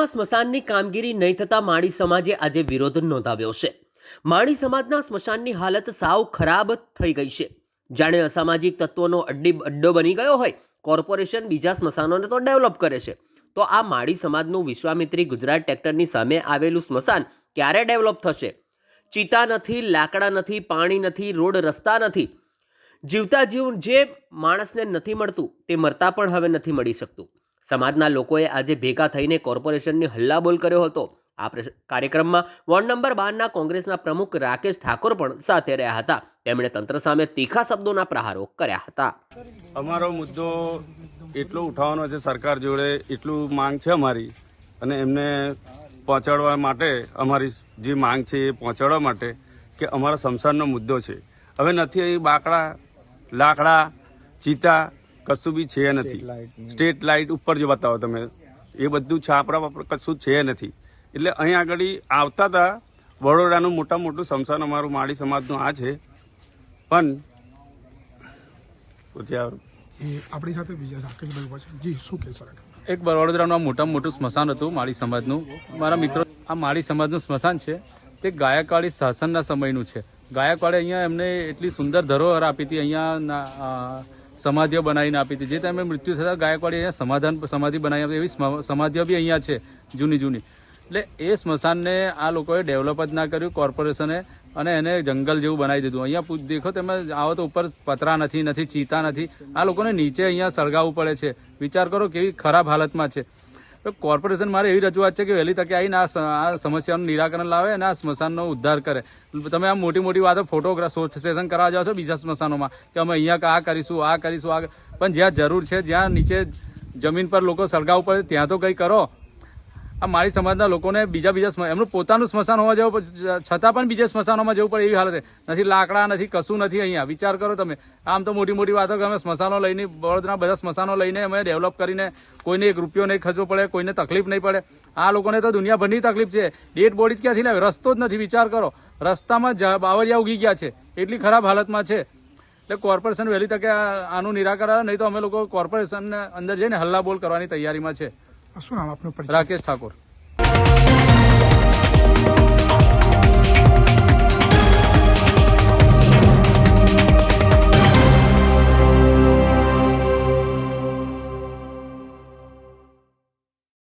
સ્મશાનની કામગીરી નહીં થતાં માળી સમાજે આજે વિરોધ નોંધાવ્યો છે. માળી સમાજના સ્મશાનની હાલત સાવ ખરાબ થઈ ગઈ છે. જાણે અસામાજિક તત્વોનો અડ્ડી અડ્ડો બની ગયો હોય, કોર્પોરેશન બીજા સ્મશાનોને તો ડેવલપ કરે છે. તો આ માળી સમાજનું વિશ્વામિત્રી ગુજરાત ટ્રેક્ટરની સામે આવેલું સ્મશાન ક્યારે ડેવલપ થશે? ચિતા નથી, લાકડા નથી, પાણી નથી, રોડ રસ્તા નથી. જીવતા જીવ જે માણસને નથી મળતું, તે મરતા પણ હવે નથી મળી શકતું. સમાજના લોકોએ આજે ભેગા થઈને કોર્પોરેશનની હલ્લાબોલ કર્યો હતો. આ કાર્યક્રમમાં વોર્ડ નંબર બારના કોંગ્રેસના પ્રમુખ રાકેશ ઠાકોર પણ સાથે રહ્યા હતા. તેમણે તંત્ર સામે તીખા શબ્દોના પ્રહારો કર્યા હતા. અમારો મુદ્દો એટલો ઉઠાવવાનો છે સરકાર જોડે, એટલું માંગ છે અમારી અને એમને પહોંચાડવા માટે, અમારી જે માંગ છે એ પહોંચાડવા માટે કે અમારા શમશાનનો મુદ્દો છે. હવે નથી એ બાકડા, લાકડા, ચીતા કશું બી છે નથી. સ્ટેટ લાઇટ ઉપર જે બતાવો તમે એ બધું છાપરા વાપરા કશું છે નથી. એટલે અહીં આગળ આવતા હતા વડોદરાનું મોટા મોટું સંસાર અમારું માળી સમાજનું આ છે. પણ આપણી સાથે બીજા રાકેશભાઈ ઊભા છે. જી શું કહેશો એક વડોદરાનું આ મોટામાં મોટું સ્મશાન હતું માળી સમાજનું. મારા મિત્રો આ માળી સમાજનું સ્મશાન છે. તે ગાયકવાડી શાસનના સમયનું છે. ગાયકવાડે અહીંયા એમને એટલી સુંદર ધરોહર આપી હતી. અહીંયા સમાધિઓ બનાવીને આપી હતી. જે ટાઈમે મૃત્યુ થતા ગાયકવાડી અહીંયા સમાધાન, સમાધિ બનાવી આપી. એવી સ્મ- સમાધિઓ બી અહીંયા છે, જૂની જૂની. એટલે એ સ્મશાનને આ લોકોએ ડેવલપ જ ના કર્યું, કોર્પોરેશને, અને એને જંગલ જેવું બનાવી દીધું. અહીંયા દેખો તમે આવો તો ઉપર પતરા નથી નથી, ચીતા નથી. આ લોકોને નીચે અહીંયા સળગાવવું પડે છે. વિચાર કરો કેવી ખરાબ હાલતમાં છે. તો કોર્પોરેશન મારે એવી રજૂઆત છે કે વહેલી તકે આવીને આ સમસ્યાનું નિરાકરણ લાવે અને આ સ્મશાનનો ઉદ્ધાર કરે. તમે આ મોટી મોટી વાતો ફોટોગ્રાફ સેશન કરાવવા જાઓ છો બીજા સ્મશાનોમાં કે અમે અહીંયા આ કરીશું આ કરીશું, આ પણ જ્યાં જરૂર છે, જ્યાં નીચે જમીન પર લોકો સળગાવવું પડે, ત્યાં તો કંઈ કરો. આ મારી સમાજના લોકોને બીજા બીજા એમનું પોતાનું સ્મશાન હોવા જવું છતાં પણ બીજા સ્મશાનોમાં જવું પડે એવી હાલત નથી લાકડા, નથી કશું નથી અહીંયા. વિચાર કરો તમે. આમ તો મોટી મોટી વાતો કે અમે સ્મશાનો લઈને વડોદરા બધા સ્મશાનો લઈને અમે ડેવલપ કરીને કોઈને એક રૂપિયો નહીં ખર્ચવો પડે, કોઈને તકલીફ નહીં પડે. આ લોકોને તો દુનિયાભરની તકલીફ છે. ડેડ બોડી જ ક્યાંથી લાવે રસ્તો જ નથી. વિચાર કરો. રસ્તામાં બાવરિયા ઉગી ગયા છે. એટલી ખરાબ હાલતમાં છે. એટલે કોર્પોરેશન વહેલી તકે આનું નિરાકરણ, નહીં તો અમે લોકો કોર્પોરેશનને અંદર જઈને હલ્લા બોલ કરવાની તૈયારીમાં છે. શું નામ આપનું રાકેશ ઠાકોર